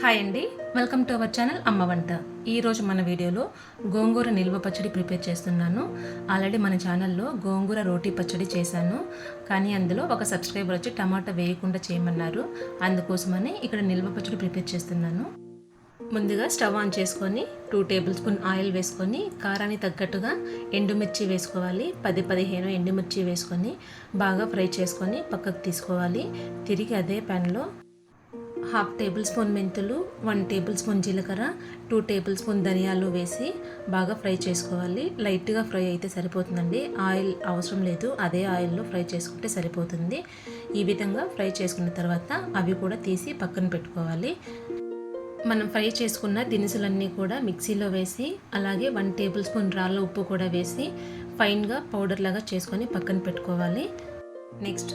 Hi అండి. Welcome to our channel అమ్మ వంట. ఈరోజు మన వీడియోలో గోంగూర నిల్వ పచ్చడి ప్రిపేర్ చేస్తున్నాను. ఆల్రెడీ మన ఛానల్లో గోంగూర రోటీ పచ్చడి చేశాను. కానీ అందులో ఒక సబ్స్క్రైబర్ వచ్చి టమాటా వేయకుండా చేయమన్నారు. అందుకోసమని ఇక్కడ నిల్వ పచ్చడి ప్రిపేర్ చేస్తున్నాను. ముందుగా స్టవ్ ఆన్ చేసుకొని టూ టేబుల్ స్పూన్ ఆయిల్ వేసుకొని కారానికి తగ్గట్టుగా ఎండుమిర్చి వేసుకోవాలి. పది పదిహేను ఎండుమిర్చి వేసుకొని బాగా ఫ్రై చేసుకొని పక్కకు తీసుకోవాలి. తిరిగి అదే ప్యాన్లో హాఫ్ టేబుల్ స్పూన్ మెంతులు వన్ టేబుల్ స్పూన్ జీలకర్ర టూ టేబుల్ స్పూన్ ధనియాలు వేసి బాగా ఫ్రై చేసుకోవాలి. లైట్గా ఫ్రై అయితే సరిపోతుందండి. ఆయిల్ అవసరం లేదు. అదే ఆయిల్లో ఫ్రై చేసుకుంటే సరిపోతుంది. ఈ విధంగా ఫ్రై చేసుకున్న తర్వాత అవి కూడా తీసి పక్కన పెట్టుకోవాలి. మనం ఫ్రై చేసుకున్న దినుసులన్నీ కూడా మిక్సీలో వేసి అలాగే వన్ టేబుల్ స్పూన్ రాళ్ళ ఉప్పు కూడా వేసి ఫైన్గా పౌడర్ లాగా చేసుకొని పక్కన పెట్టుకోవాలి. నెక్స్ట్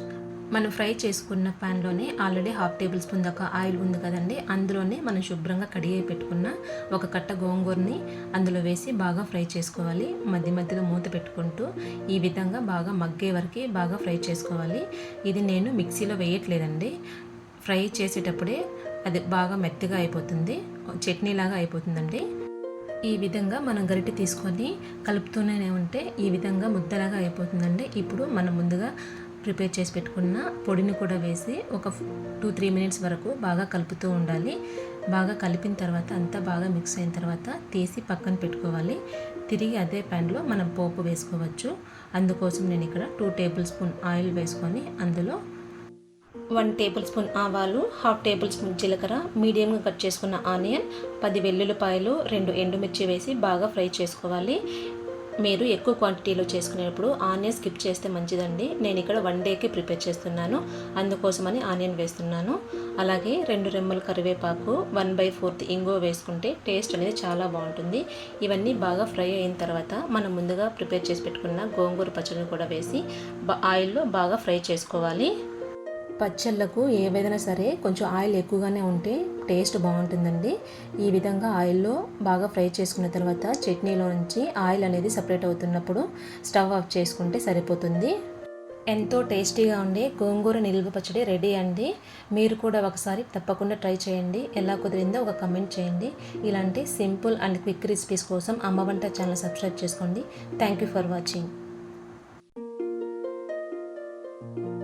మనం ఫ్రై చేసుకున్న ప్యాన్లోనే ఆల్రెడీ హాఫ్ టేబుల్ స్పూన్ దాకా ఆయిల్ ఉంది కదండి. అందులోనే మనం శుభ్రంగా కడిగి పెట్టుకున్న ఒక కట్ట గోంగూరని అందులో వేసి బాగా ఫ్రై చేసుకోవాలి. మధ్య మధ్యలో మూత పెట్టుకుంటూ ఈ విధంగా బాగా మగ్గే వరకు బాగా ఫ్రై చేసుకోవాలి. ఇది నేను మిక్సీలో వేయట్లేదండి. ఫ్రై చేసేటప్పుడే అది బాగా మెత్తగా అయిపోతుంది. చట్నీలాగా అయిపోతుందండి. ఈ విధంగా మనం గరిటె తీసుకొని కలుపుతూనే ఉంటే ఈ విధంగా ముద్దలాగా అయిపోతుందండి. ఇప్పుడు మనం ముందుగా ప్రిపేర్ చేసి పెట్టుకున్న పొడిని కూడా వేసి ఒక టూ త్రీ మినిట్స్ వరకు బాగా కలుపుతూ ఉండాలి. బాగా కలిపిన తర్వాత అంతా బాగా మిక్స్ అయిన తర్వాత తీసి పక్కన పెట్టుకోవాలి. తిరిగి అదే ప్యాన్లో మనం పోపు వేసుకోవచ్చు. అందుకోసం నేను ఇక్కడ టూ టేబుల్ స్పూన్ ఆయిల్ వేసుకొని అందులో వన్ టేబుల్ స్పూన్ ఆవాలు హాఫ్ టేబుల్ స్పూన్ జీలకర్ర మీడియంగా కట్ చేసుకున్న ఆనియన్ పది వెల్లుల్లిపాయలు రెండు ఎండుమిర్చి వేసి బాగా ఫ్రై చేసుకోవాలి. మీరు ఎక్కువ క్వాంటిటీలో చేసుకునేటప్పుడు ఆనియన్ స్కిప్ చేస్తే మంచిదండి. నేను ఇక్కడ వన్ డేకి ప్రిపేర్ చేస్తున్నాను. అందుకోసమని ఆనియన్ వేస్తున్నాను. అలాగే రెండు రెమ్మల కరివేపాకు వన్ బై ఫోర్త్ ఇంగో వేసుకుంటే టేస్ట్ అనేది చాలా బాగుంటుంది. ఇవన్నీ బాగా ఫ్రై అయిన తర్వాత మనం ముందుగా ప్రిపేర్ చేసి పెట్టుకున్న గోంగూర పచ్చడిని కూడా వేసి ఆయిల్లో బాగా ఫ్రై చేసుకోవాలి. పచ్చళ్ళకు ఏవైనా సరే కొంచెం ఆయిల్ ఎక్కువగానే ఉంటే టేస్ట్ బాగుంటుందండి. ఈ విధంగా ఆయిల్లో బాగా ఫ్రై చేసుకున్న తర్వాత చట్నీలో నుంచి ఆయిల్ అనేది సపరేట్ అవుతున్నప్పుడు స్టవ్ ఆఫ్ చేసుకుంటే సరిపోతుంది. ఎంతో టేస్టీగా ఉండే గోంగూర నిల్వ పచ్చడి రెడీ అండి. మీరు కూడా ఒకసారి తప్పకుండా ట్రై చేయండి. ఎలా కుదిరిందో ఒక కమెంట్ చేయండి. ఇలాంటి సింపుల్ అండ్ క్విక్ రెసిపీస్ కోసం అమ్మ వంట ఛానల్ సబ్స్క్రైబ్ చేసుకోండి. Thank you for watching.